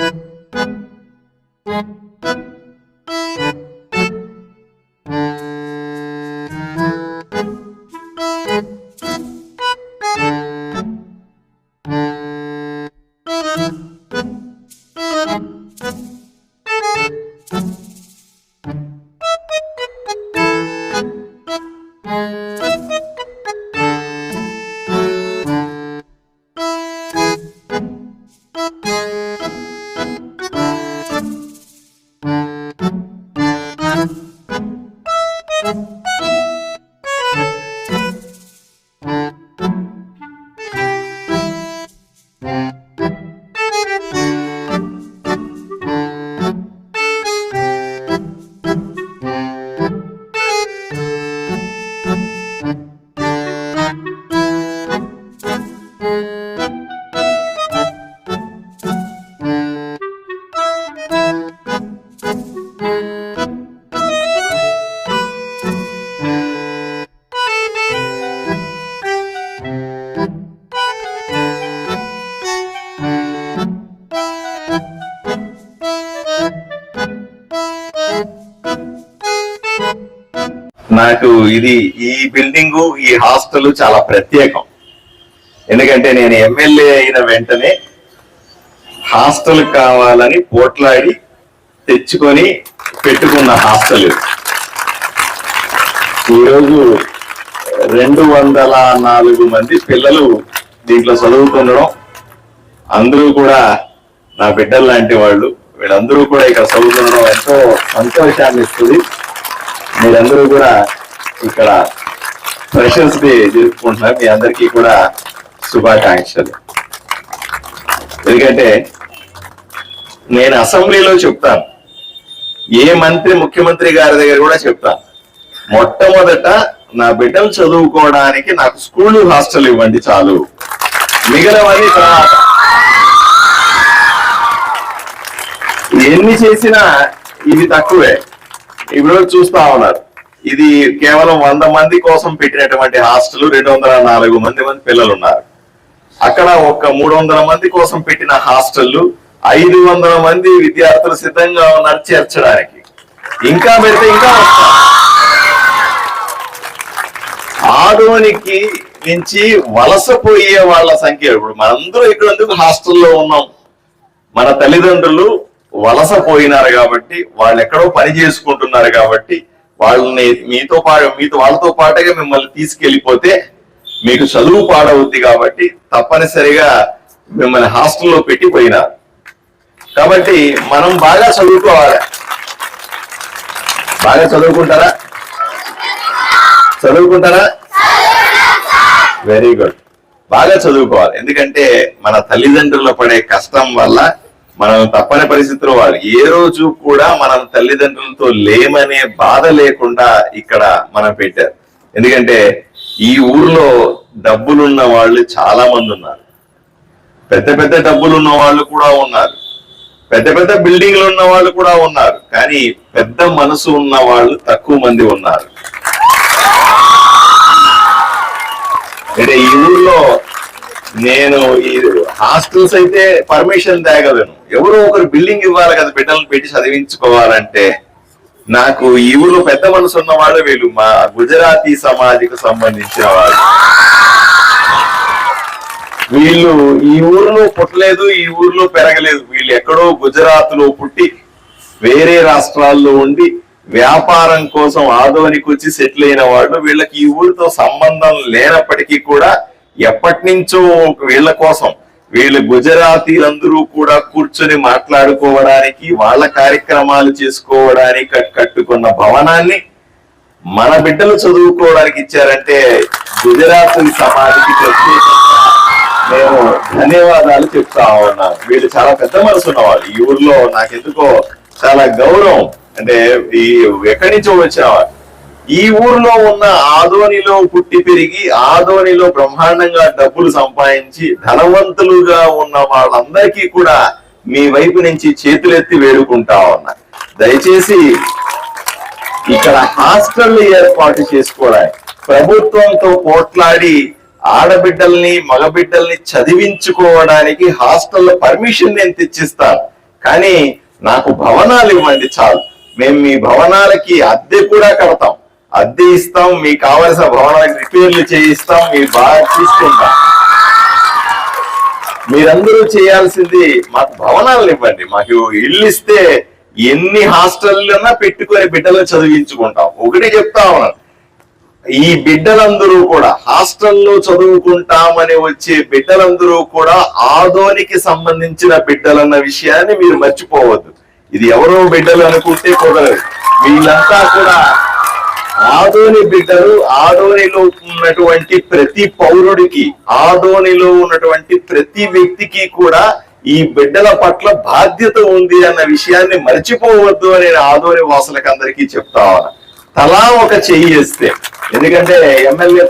you. నాకు ఇది ఈ బిల్డింగ్ ఈ హాస్టల్ చాలా ప్రత్యేకం. ఎందుకంటే నేను ఎమ్మెల్యే అయిన వెంటనే హాస్టల్ కావాలని పోట్లాడి తెచ్చుకొని పెట్టుకున్న హాస్టల్ ఈరోజు రెండు వందల నాలుగు మంది పిల్లలు దీంట్లో చదువుతుండడం అందరూ కూడా నా బిడ్డలు లాంటి వాళ్ళు వీళ్ళందరూ కూడా ఇక్కడ చదువుతుండడం ఎంతో సంతోషాన్ని ఇస్తుంది. మీరందరూ కూడా ఇక్కడ ఫ్రెషర్స్ డే జరుపుకుంటున్నారు మీ అందరికీ కూడా శుభాకాంక్షలు. ఎందుకంటే నేను అసెంబ్లీలో చెప్తాను. ఏ మంత్రి ముఖ్యమంత్రి గారి దగ్గర కూడా చెప్తాను. మొట్టమొదట నా బిడ్డలు చదువుకోవడానికి నాకు స్కూల్ హాస్టల్ ఇవ్వండి చాలు. మిగలవన్నీ తర్వాత. ఎన్ని చేసినా ఇది తక్కువే. ఇప్పుడు చూస్తా ఉన్నారు. ఇది కేవలం వంద మంది కోసం పెట్టినటువంటి హాస్టల్ రెండు వందల నాలుగు మంది మంది పిల్లలు ఉన్నారు అక్కడ ఒక మూడు వందల మంది కోసం పెట్టిన హాస్టల్ ఐదు వందల మంది విద్యార్థులు సిద్ధంగా ఉన్నారు చేర్చడానికి. ఇంకా పెడితే ఇంకా వస్తారు ఆదోనికి నుంచి వలసపోయే వాళ్ళ సంఖ్య ఇప్పుడు మనందరూ ఇక్కడ ఎందుకు హాస్టల్లో ఉన్నాం? మన తల్లిదండ్రులు వలస పోయినారు కాబట్టి వాళ్ళు ఎక్కడో పని చేసుకుంటున్నారు కాబట్టి వాళ్ళని మీతో పాటు మీతో వాళ్ళతో పాటుగా మిమ్మల్ని తీసుకెళ్ళిపోతే మీకు చదువు పాడవుద్ది కాబట్టి తప్పనిసరిగా మిమ్మల్ని హాస్టల్లో పెట్టి పోయినారు. కాబట్టి మనం బాగా చదువుకోవాలి. బాగా చదువుకుంటారా? చదువుకుంటారా? వెరీ గుడ్ బాగా చదువుకోవాలి. ఎందుకంటే మన తల్లిదండ్రుల పడే కష్టం వల్ల మనం తప్పని పరిస్థితిలో వాళ్ళు ఏ రోజు కూడా మనం తల్లిదండ్రులతో లేమనే బాధ లేకుండా ఇక్కడ మనం పెట్టారు. ఎందుకంటే ఈ ఊర్లో డబ్బులున్న వాళ్ళు చాలా మంది ఉన్నారు. పెద్ద పెద్ద డబ్బులు ఉన్న వాళ్ళు కూడా ఉన్నారు. పెద్ద పెద్ద బిల్డింగ్లు ఉన్న వాళ్ళు కూడా ఉన్నారు. కానీ పెద్ద మనసు ఉన్న వాళ్ళు తక్కువ మంది ఉన్నారు అంటే ఈ ఊర్లో నేను ఈ హాస్టల్స్ అయితే పర్మిషన్ తేగలను. ఎవరో ఒకరు బిల్డింగ్ ఇవ్వాలి కదా బిడ్డలను పెట్టి చదివించుకోవాలంటే. నాకు ఈ ఊర్లో పెద్ద మనసు ఉన్న వాళ్ళు వీళ్ళు మా గుజరాతీ సమాధికి సంబంధించిన వాళ్ళు. వీళ్ళు ఈ ఊర్లో పుట్టలేదు ఈ ఊర్లో పెరగలేదు. వీళ్ళు ఎక్కడో గుజరాత్లో పుట్టి వేరే రాష్ట్రాల్లో ఉండి వ్యాపారం కోసం ఆదోనికి వచ్చి సెటిల్ అయిన వాళ్ళు వీళ్ళకి ఈ ఊరితో సంబంధం లేనప్పటికీ కూడా ఎప్పటి నుంచో వీళ్ళ కోసం వీళ్ళు గుజరాతీలందరూ కూడా కూర్చొని మాట్లాడుకోవడానికి వాళ్ళ కార్యక్రమాలు చేసుకోవడానికి కట్టుకున్న భవనాన్ని మన బిడ్డలు చదువుకోవడానికి ఇచ్చారంటే గుజరాత్ సమాధికి ప్రత్యేకంగా నేను ధన్యవాదాలు చెప్తా ఉన్నాను వీళ్ళు చాలా పెద్ద మనసు ఉన్నవాళ్ళు. ఈ ఊర్లో నాకెందుకో చాలా గౌరవం. అంటే ఈ ఎక్కడి నుంచో వచ్చేవారు ఈ ఊర్లో ఉన్న ఆదోనిలో పుట్టి పెరిగి ఆదోనిలో బ్రహ్మాండంగా డబ్బులు సంపాదించి ధనవంతులుగా ఉన్న వాళ్ళందరికీ కూడా మీ వైపు నుంచి చేతులెత్తి వేడుకుంటా ఉన్నా. దయచేసి ఇక్కడ హాస్టల్ ఏర్పాటు చేసుకోవడానికి ప్రభుత్వంతో పోట్లాడి ఆడబిడ్డల్ని మగబిడ్డల్ని చదివించుకోవడానికి హాస్టల్లో పర్మిషన్ నేను తెచ్చిస్తాను. కానీ నాకు భవనాలు ఇవ్వండి చాలు. మేము మీ భవనాలకి అద్దె కూడా కడతాం. అద్దె ఇస్తాం మీకు కావలసిన భవనాలకు రిపేర్లు చేయిస్తాం మీరు బాగా తీసుకుంటాం. మీరందరూ చేయాల్సింది మాకు భవనాలను ఇవ్వండి. మాకు ఇల్లు ఇస్తే ఎన్ని హాస్టల్లన్నా పెట్టుకొని బిడ్డలు చదివించుకుంటాం. ఒకటి చెప్తా ఉన్నాను ఈ బిడ్డలందరూ కూడా హాస్టల్లో చదువుకుంటామని వచ్చే బిడ్డలందరూ కూడా ఆదోనికి సంబంధించిన బిడ్డలన్న విషయాన్ని మీరు మర్చిపోవద్దు. ఇది ఎవరో బిడ్డలు అనుకుంటే కుదరదు. వీళ్ళంతా కూడా ఆదోని బిడ్డలు ఆదోనిలో ఉన్నటువంటి ప్రతి పౌరుడికి ఆదోనిలో ఉన్నటువంటి ప్రతి వ్యక్తికి కూడా ఈ బిడ్డల పట్ల బాధ్యత ఉంది అన్న విషయాన్ని మర్చిపోవద్దు అని నేను ఆదోని వాసులకు అందరికీ చెప్తా తలా ఒక చెయ్యి వేస్తే ఎందుకంటే ఎమ్మెల్యే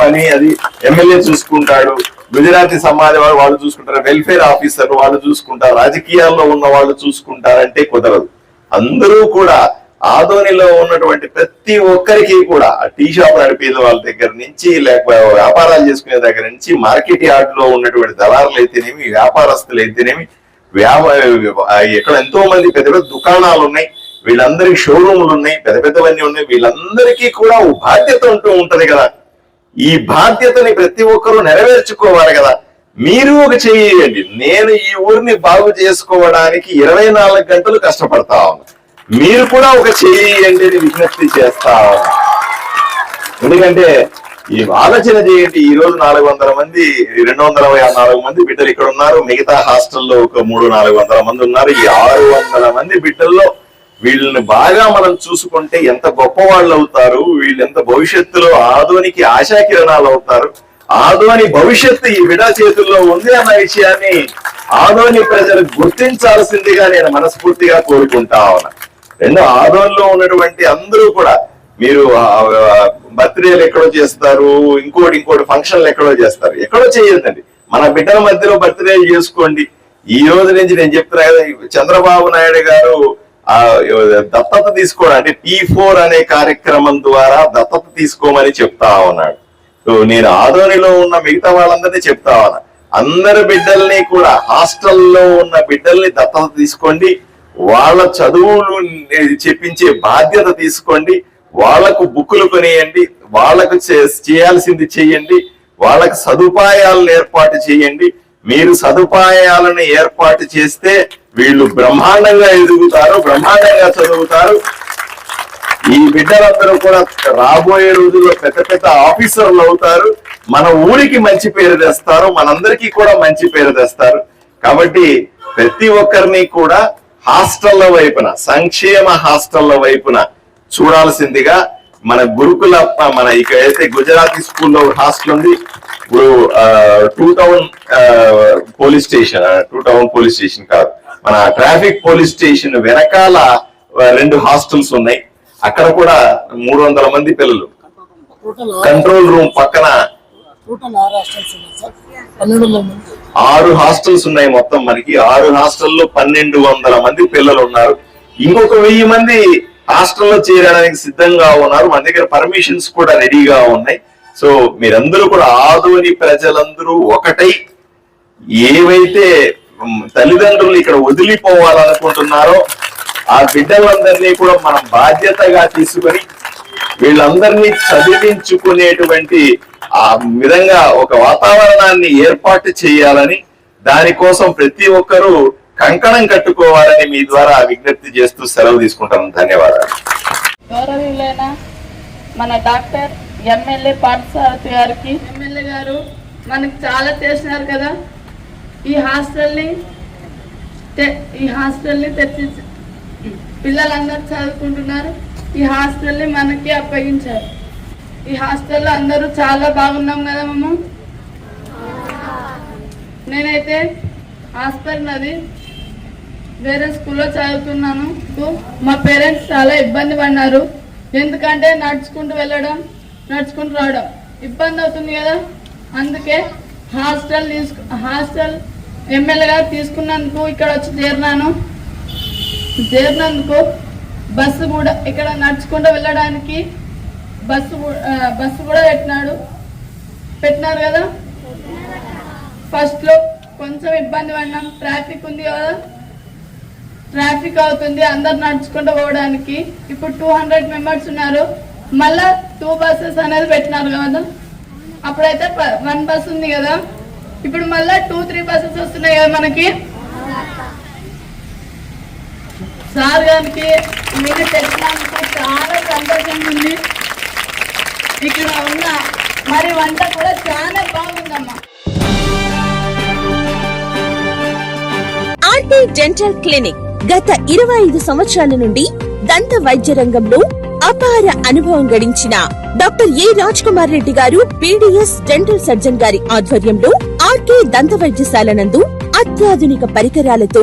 పని అది ఎమ్మెల్యే చూసుకుంటాడు గుజరాతీ సమాజం వాళ్ళు చూసుకుంటారు వెల్ఫేర్ ఆఫీసర్ వాళ్ళు చూసుకుంటారు రాజకీయాల్లో ఉన్న వాళ్ళు చూసుకుంటారంటే కుదరదు. అందరూ కూడా ఆదోనిలో ఉన్నటువంటి ప్రతి ఒక్కరికి కూడా టీ షాప్ నడిపే వాళ్ళ దగ్గర నుంచి లేకపోతే వ్యాపారాలు చేసుకునే దగ్గర నుంచి మార్కెట్ యార్డ్లో ఉన్నటువంటి దళారులు అయితేనేమి వ్యాపారస్తులు అయితేనేమి ఇక్కడ ఎంతో మంది పెద్ద పెద్ద దుకాణాలు ఉన్నాయి వీళ్ళందరికి షోరూములు ఉన్నాయి పెద్ద పెద్దవన్నీ ఉన్నాయి వీళ్ళందరికీ కూడా బాధ్యత ఉంటూ ఉంటది కదా. ఈ బాధ్యతని ప్రతి ఒక్కరూ నెరవేర్చుకోవాలి కదా. మీరు ఒక చేయండి. నేను ఈ ఊరిని బాగు చేసుకోవడానికి ఇరవై నాలుగు గంటలు కష్టపడతా ఉన్నాను మీరు కూడా ఒక చేయండి అని విజ్ఞప్తి చేస్తా. ఎందుకంటే ఈ ఆలోచన చేయండి ఈ రోజు నాలుగు వందల మంది రెండు వందల నాలుగు మంది బిడ్డలు ఇక్కడ ఉన్నారు. మిగతా హాస్టల్లో ఒక మూడు నాలుగు వందల మంది ఉన్నారు. ఈ ఆరు వందల మంది బిడ్డల్లో వీళ్ళని బాగా మనం చూసుకుంటే ఎంత గొప్ప వాళ్ళు అవుతారు వీళ్ళు ఎంత భవిష్యత్తులో ఆదోనికి ఆశాకిరణాలు అవుతారు. ఆదోని భవిష్యత్తు ఈ బిడ చేతుల్లో ఉంది అన్న విషయాన్ని ఆదోని ప్రజలు గుర్తించాల్సిందిగా నేను మనస్ఫూర్తిగా కోరుకుంటా ఉన్నా. రెండు ఆదోన్లో ఉన్నటువంటి అందరూ కూడా మీరు బర్త్డేలు ఎక్కడో చేస్తారు ఇంకోటి ఇంకోటి ఫంక్షన్లు ఎక్కడో చేస్తారు. ఎక్కడో చేయొద్దండి. మన బిడ్డల మధ్యలో బర్త్డేలు చేసుకోండి. ఈ రోజు నుంచి నేను చెప్తున్నా కదా చంద్రబాబు నాయుడు గారు దత్తత తీసుకోవడం అంటే పీ ఫోర్ అనే కార్యక్రమం ద్వారా దత్తత తీసుకోమని చెప్తా ఉన్నాడు. సో నేను ఆదోనిలో ఉన్న మిగతా వాళ్ళందరినీ చెప్తా ఉన్నా. అందరి బిడ్డల్ని కూడా హాస్టల్లో ఉన్న బిడ్డల్ని దత్తత తీసుకోండి. వాళ్ళ చదువులు చెప్పించే బాధ్యత తీసుకోండి. వాళ్ళకు బుక్కులు కొనియండి. వాళ్ళకు చే- చేయాల్సింది చేయండి. వాళ్ళకు సదుపాయాలను ఏర్పాటు చేయండి. మీరు సదుపాయాలను ఏర్పాటు చేస్తే వీళ్ళు బ్రహ్మాండంగా ఎదుగుతారు బ్రహ్మాండంగా చదువుతారు. ఈ బిడ్డలందరూ కూడా రాబోయే రోజుల్లో పెద్ద పెద్ద ఆఫీసర్లు అవుతారు. మన ఊరికి మంచి పేరు తెస్తారు. మనందరికీ కూడా మంచి పేరు తెస్తారు. కాబట్టి ప్రతి ఒక్కరిని కూడా హాస్టళ్ళ వైపున సంక్షేమ హాస్టళ్ళ వైపున చూడాల్సిందిగా మన గురుకుల మన ఇక అయితే గుజరాతీ స్కూల్లో హాస్టల్ ఉంది. ఇప్పుడు two town police station two town police station కాదు. మన ట్రాఫిక్ పోలీస్ స్టేషన్ వెనకాల రెండు హాస్టల్స్ ఉన్నాయి. అక్కడ కూడా మూడు వందల మంది పిల్లలు. కంట్రోల్ రూమ్ పక్కన టోటల్ ఆరు హాస్టల్స్ ఉన్నాయి సార్. పన్నెండు వందల మంది. ఆరు హాస్టల్స్ ఉన్నాయి మొత్తం మనకి. ఆరు హాస్టల్లో పన్నెండు వందల మంది పిల్లలు ఉన్నారు. ఇంకొక వెయ్యి మంది హాస్టల్లో చేరడానికి సిద్ధంగా ఉన్నారు. మన దగ్గర పర్మిషన్స్ కూడా రెడీగా ఉన్నాయి. సో మీరందరూ కూడా ఆదోని ప్రజలందరూ ఒకటై ఏవైతే తల్లిదండ్రులు ఇక్కడ వదిలిపోవాలనుకుంటున్నారో ఆ బిడ్డలందరినీ కూడా మనం బాధ్యతగా తీసుకొని వీళ్ళందరినీ చదివించుకునేటువంటి ఆ విధంగా ఒక వాతావరణాన్ని ఏర్పాటు చేయాలని దానికోసం ప్రతి ఒక్కరూ కంకణం కట్టుకోవాలని మీ ద్వారా విజ్ఞప్తి చేస్తూ సెలవు తీసుకుంటాను. ధన్యవాదాలు. గౌరవీయులైన మన డాక్టర్ ఎమ్మెల్యే పాఠశారథి గారికి ఎమ్మెల్యే గారు మనకు చాలా చేసినారు కదా. ఈ హాస్టల్ని ఈ హాస్టల్ని తెచ్చి పిల్లలందరూ చదువుకుంటున్నారు. ఈ హాస్టల్ని మనకి అప్పగించారు. ఈ హాస్టల్లో అందరూ చాలా బాగున్నాం కదా మమ్మ? నేనైతే హాస్టల్ నది వేరే స్కూల్లో చదువుతున్నాను. మా పేరెంట్స్ చాలా ఇబ్బంది పడినారు ఎందుకంటే నడుచుకుంటూ వెళ్ళడం నడుచుకుంటూ రావడం ఇబ్బంది అవుతుంది కదా. అందుకే హాస్టల్ తీసుకు హాస్టల్ ఎమ్మెల్యేగా తీసుకున్నందుకు ఇక్కడ వచ్చి చేరినాను. చేరినందుకు బస్సు కూడా ఇక్కడ నడుచుకుంటూ వెళ్ళడానికి బస్సు బస్సు కూడా పెట్టినాడు. పెట్టినారు కదా? ఫస్ట్లో కొంచెం ఇబ్బంది పడినాం. ట్రాఫిక్ ఉంది కదా? ట్రాఫిక్ అవుతుంది. అందరు నడుచుకుంటూ పోవడానికి. ఇప్పుడు టూ హండ్రెడ్ మెంబర్స్ ఉన్నారు. మళ్ళా టూ బస్సెస్ అనేది పెట్టినారు కదా? అప్పుడైతే వన్ బస్ ఉంది కదా? ఇప్పుడు మళ్ళా టూ త్రీ బస్సెస్ వస్తున్నాయి కదా మనకి? సార్ గారికి మీరు పెట్టినందుకు చాలా సంతోషంగా ఉంది. ఇక్కడ ఉన్న మరి వంట కూడా చాలా బాగుందమ్మా. ఆర్టీ డెంటల్ క్లినిక్ గత ఇరవై ఐదు సంవత్సరాల నుండి దంత వైద్య రంగంలో అపార అనుభవం గడించిన డాక్టర్ ఏ రాజ్ కుమార్ రెడ్డి గారు పీడిఎస్ డెంటల్ సర్జన్ గారి ఆధ్వర్యంలో ఆర్కే దంత వైద్యశాల నందు అత్యాధునిక పరికరాలతో